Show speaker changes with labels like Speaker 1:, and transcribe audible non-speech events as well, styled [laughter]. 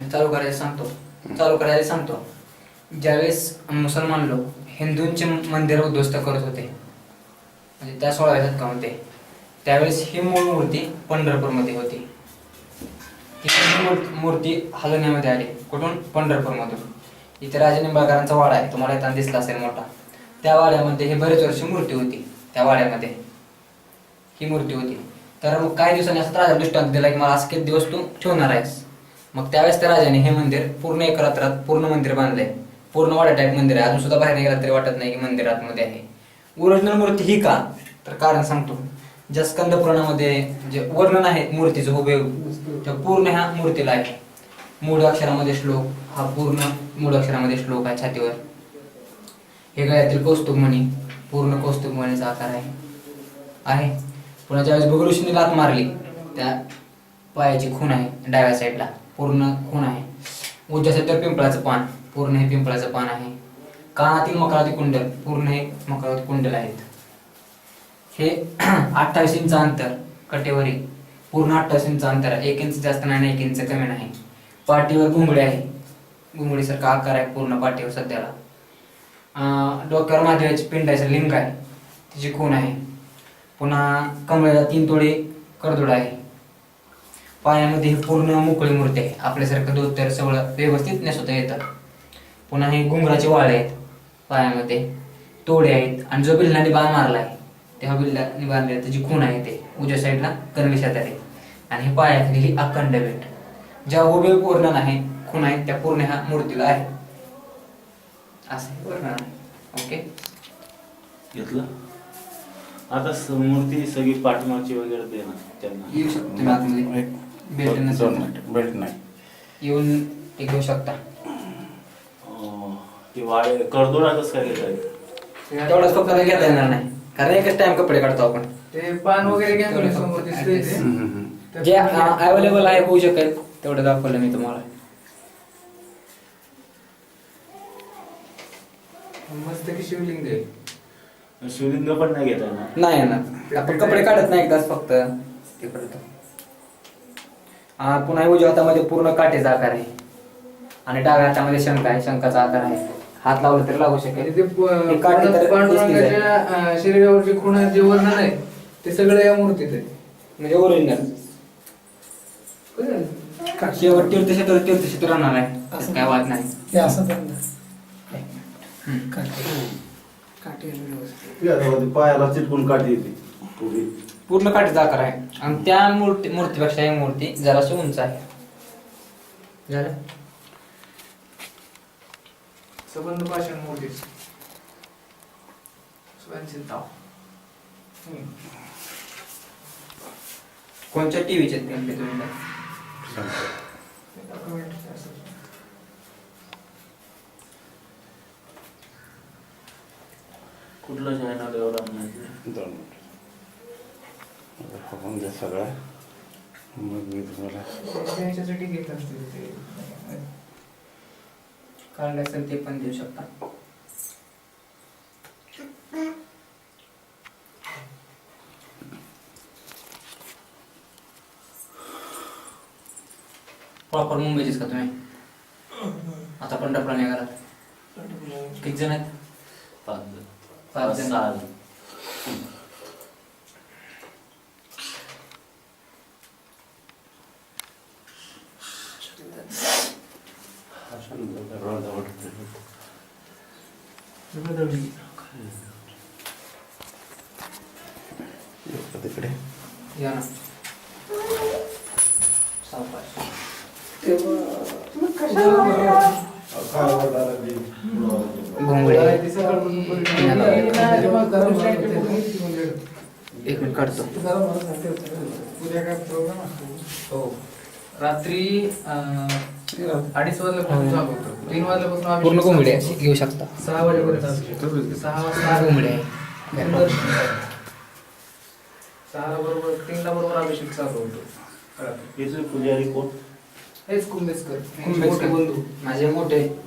Speaker 1: चालू करायला सांगतो. चालू करायला सांगतो. ज्यावेळेस मुसलमान लोक हिंदूंचे मंदिर उद्ध्वस्त करत होते म्हणजे त्या सोळाव्या शतकामध्ये त्यावेळेस ही मूळ मूर्ती पंढरपूरमध्ये होती. ती मूर्ती हलवण्यामध्ये आली कुठून? पंढरपूरमधून. इथे राजा निंबाळकरांचा वाडा आहे तुम्हाला येताना दिसला असेल मोठा. त्या वाड्यामध्ये हे बरेच वर्ष मूर्ती होती त्या वाड्यामध्ये. ही मूर्ती होती. तर मग काही दिवसांनी असं राजा दृष्टांत दिला की मला आज किती दिवस तू ठेवणार आहेस? मग त्यावेळेस त्या राजाने हे मंदिर पूर्ण एक रात्रात पूर्ण मंदिर बांधलंय. पूर्ण वाडा टाईप मंदिर आहे. अजून सुद्धा बाहेर गेला तरी वाटत नाही की मंदिर आतमध्ये आहे. ओरिजिनल मूर्ती ही का? तर कारण सांगतो. ज्या स्कंद पुराणामध्ये जे वर्णन आहे मूर्तीचं हुबे त्या पूर्ण ह्या मूर्तीला आहे. मूळ अक्षरामध्ये श्लोक हा पूर्ण मूळ अक्षरामध्ये श्लोक आहे छातीवर. हे गळ्यातील कौस्तुभमणी पूर्ण कौस्तुभमणीचा आकार आहे. आहे. पुन्हा ज्यावेळेस भगुरुषीने लात मारली त्या पायाची खून आहे डाव्या साईडला पूर्ण खून आहे. उजव्या तर पिंपळाचं पान पूर्ण हे पिंपळाचं पान आहे. कानातील मकरावती कुंडल पूर्ण हे मकरावती कुंडल आहेत. हे [clears throat] अठ्ठावीस इंच अंतर कटेवरी पूर्ण अठ्ठावीस इंच अंतर आहे. एक इंच जास्त नाही एक इंच कमी नाही. पाठीवर घुंगडे आहे. घुंगडीसारखा आकार आहे पूर्ण पाठीवर सध्याला. अं, डोक्यावर महादेवाची आहे लिंग आहे. तिची खून आहे. पुन्हा कमळाला तीन तोडे करदोड आहे. पायामध्ये ही पूर्ण मोकळी मूर्ती आहे. आपल्यासारखं धोतर सगळं व्यवस्थित नेसवता येतं. पुन्हा हे घुंगराचे वाळे आहेत पायामध्ये. तोडे आहेत. आणि जो बिल्लाने बाण मारला आहे तेव्हा बिल्लाने बांधले त्याची खून आहे ते उजव्या साईडला कणवी शेजारी आणि हे पायाखाली ही अखंड भेट ज्या उभे वर्णन आहे खून आहेत त्या पूर्ण ह्या मूर्तीला आहे. असं हे वर्णन आहे ओके?
Speaker 2: घेतलं? आता स- मूर्ती सगळी पाठमागची वगैरे दे ना त्यांना.
Speaker 1: येऊ शकतो
Speaker 3: दोन
Speaker 1: नसेल
Speaker 3: मिनिट बेल्ट नाही.
Speaker 1: येऊन ते घेऊ शकता.
Speaker 2: अं, ती काय
Speaker 1: तेवढाच फक्त घेता येणार नाही. कारण एकच टाइम कपडे काढतो आपण.
Speaker 4: ते पान वगैरे घ्या तुम्ही समोर दिसतंय ते.
Speaker 3: हम्म, हम्म.
Speaker 4: ते
Speaker 1: जे अवेलेबल आहे होऊ शकेल. तेवढं दाखवलं मी तुम्हाला.
Speaker 4: मस्त की शिवलिंग आहे
Speaker 2: शिवलिंग पण नाही घेता येणार.
Speaker 1: नाही येणार. आपण कपडे काढत नाही एकदाच फक्त. ते करतो. हा, पुन्हा उजव्या हातामध्ये पूर्ण काटेचा आकार आहे. आणि डाव्या हातामध्ये शंख आहे. शंखाचा आकार आहे. हात लावला तरी लागू शकेल.
Speaker 4: ते प-
Speaker 1: काटे तर दिसतील.
Speaker 4: पांडुरंगाच्या अं, शरीरावरचे खुण जे वर्णन आहे ते सगळं या मूर्तीत आहे
Speaker 1: म्हणजे ओरिजिनल
Speaker 4: कळलं?
Speaker 1: शेवट तीर्थक्षेत्र तीर्थक्षेत्र राहणार आहे त्यात काय वाद नाही.
Speaker 5: असं व्यवस्थित.
Speaker 6: पायाला चिटकून काठी येते. उभी.
Speaker 1: पूर्ण काठीचा आकार आहे. आणि त्या मूर्ती मूर्तीपेक्षा ही मूर्ती जराशी उंच आहे. झालं?
Speaker 4: सबंध भाषण मूर्ती. स्वयंचिंता
Speaker 1: कोणत्या टीव्हीचे तुम्ही
Speaker 2: कुठलं चॅनल एवढा माहिती?
Speaker 3: बघून घ्या सगळं. मग मी तुम्हाला
Speaker 4: त्यांच्यासाठी घेत असतील ते.
Speaker 1: काढलं असेल ते पण देऊ शकता. प्रॉपर मुंबईचीच का तुम्ही? आता पंढरपूर निघाला किती जण आहेत?
Speaker 2: पाच जण.
Speaker 1: पाच
Speaker 2: पाच
Speaker 1: जण.
Speaker 2: सहा जण.
Speaker 3: येऊ तिकडे
Speaker 1: या ना एक मिनिट काढतो
Speaker 4: उद्या काय प्रोग्राम असतो
Speaker 1: हो.
Speaker 4: रात्री अडीच वाजल्यापासून चालू होतं. तीन वाजल्यापासून
Speaker 1: पूर्ण
Speaker 4: होतो.
Speaker 1: घेऊ शकता.
Speaker 4: सहा वाजेपर्यंत असतो. सहा वाजता
Speaker 1: आहे
Speaker 4: बरोबर. तीनला बरोबर अभिषेक चालू होतो.
Speaker 2: पुजारी कोण?
Speaker 4: हेच कुंभेसकर.
Speaker 1: कुंभेसकर.
Speaker 4: मोठे बंधू.
Speaker 1: माझे मोठे.